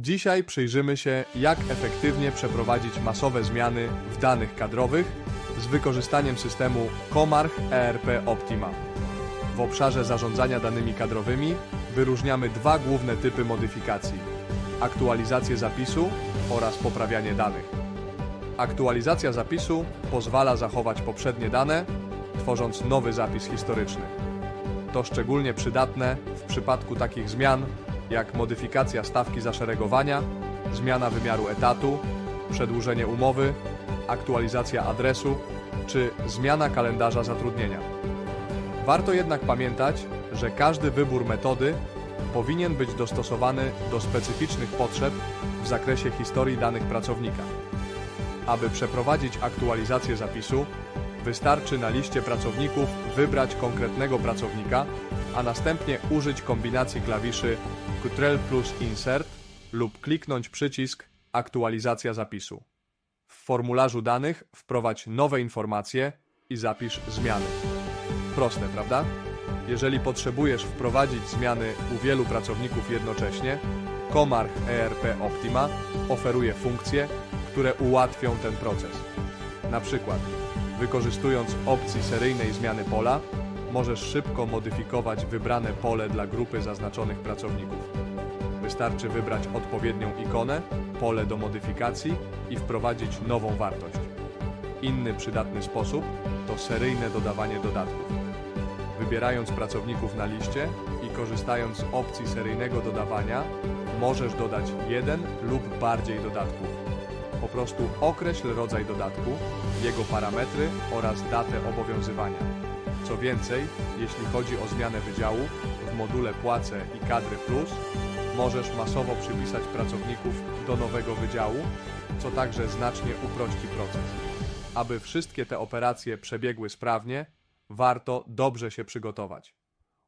Dzisiaj przyjrzymy się, jak efektywnie przeprowadzić masowe zmiany w danych kadrowych z wykorzystaniem systemu Comarch ERP Optima. W obszarze zarządzania danymi kadrowymi wyróżniamy dwa główne typy modyfikacji: aktualizację zapisu oraz poprawianie danych. Aktualizacja zapisu pozwala zachować poprzednie dane, tworząc nowy zapis historyczny. To szczególnie przydatne w przypadku takich zmian jak modyfikacja stawki zaszeregowania, zmiana wymiaru etatu, przedłużenie umowy, aktualizacja adresu czy zmiana kalendarza zatrudnienia. Warto jednak pamiętać, że każdy wybór metody powinien być dostosowany do specyficznych potrzeb w zakresie historii danych pracownika. Aby przeprowadzić aktualizację zapisu, wystarczy na liście pracowników wybrać konkretnego pracownika, a następnie użyć kombinacji klawiszy Ctrl plus Insert lub kliknąć przycisk Aktualizacja zapisu. W formularzu danych wprowadź nowe informacje i zapisz zmiany. Proste, prawda? Jeżeli potrzebujesz wprowadzić zmiany u wielu pracowników jednocześnie, Comarch ERP Optima oferuje funkcje, które ułatwią ten proces. Na przykład, wykorzystując opcji seryjnej zmiany pola, możesz szybko modyfikować wybrane pole dla grupy zaznaczonych pracowników. Wystarczy wybrać odpowiednią ikonę, pole do modyfikacji i wprowadzić nową wartość. Inny przydatny sposób to seryjne dodawanie dodatków. Wybierając pracowników na liście i korzystając z opcji seryjnego dodawania, możesz dodać jeden lub bardziej dodatków. Po prostu określ rodzaj dodatku, jego parametry oraz datę obowiązywania. Co więcej, jeśli chodzi o zmianę wydziału, w module Płace i Kadry Plus możesz masowo przypisać pracowników do nowego wydziału, co także znacznie uprości proces. Aby wszystkie te operacje przebiegły sprawnie, warto dobrze się przygotować.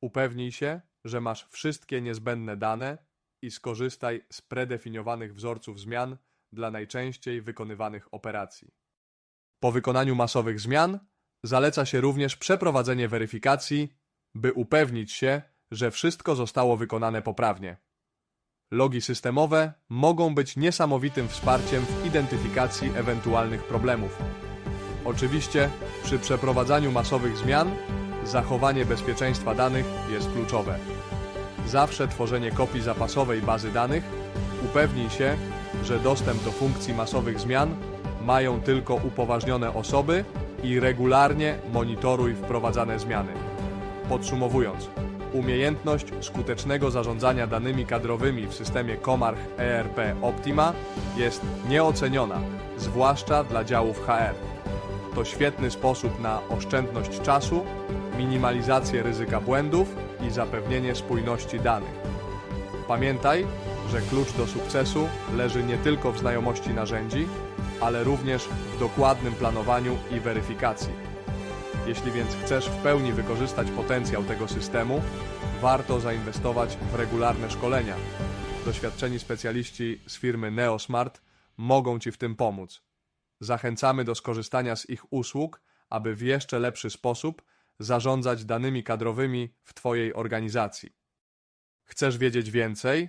Upewnij się, że masz wszystkie niezbędne dane i skorzystaj z predefiniowanych wzorców zmian dla najczęściej wykonywanych operacji. Po wykonaniu masowych zmian zaleca się również przeprowadzenie weryfikacji, by upewnić się, że wszystko zostało wykonane poprawnie. Logi systemowe mogą być niesamowitym wsparciem w identyfikacji ewentualnych problemów. Oczywiście, przy przeprowadzaniu masowych zmian, zachowanie bezpieczeństwa danych jest kluczowe. Zawsze tworzenie kopii zapasowej bazy danych upewnij się, że dostęp do funkcji masowych zmian mają tylko upoważnione osoby i regularnie monitoruj wprowadzane zmiany. Podsumowując, umiejętność skutecznego zarządzania danymi kadrowymi w systemie Comarch ERP Optima jest nieoceniona, zwłaszcza dla działów HR. To świetny sposób na oszczędność czasu, minimalizację ryzyka błędów i zapewnienie spójności danych. Pamiętaj, że klucz do sukcesu leży nie tylko w znajomości narzędzi, ale również w dokładnym planowaniu i weryfikacji. Jeśli więc chcesz w pełni wykorzystać potencjał tego systemu, warto zainwestować w regularne szkolenia. Doświadczeni specjaliści z firmy Neosmart mogą Ci w tym pomóc. Zachęcamy do skorzystania z ich usług, aby w jeszcze lepszy sposób zarządzać danymi kadrowymi w Twojej organizacji. Chcesz wiedzieć więcej?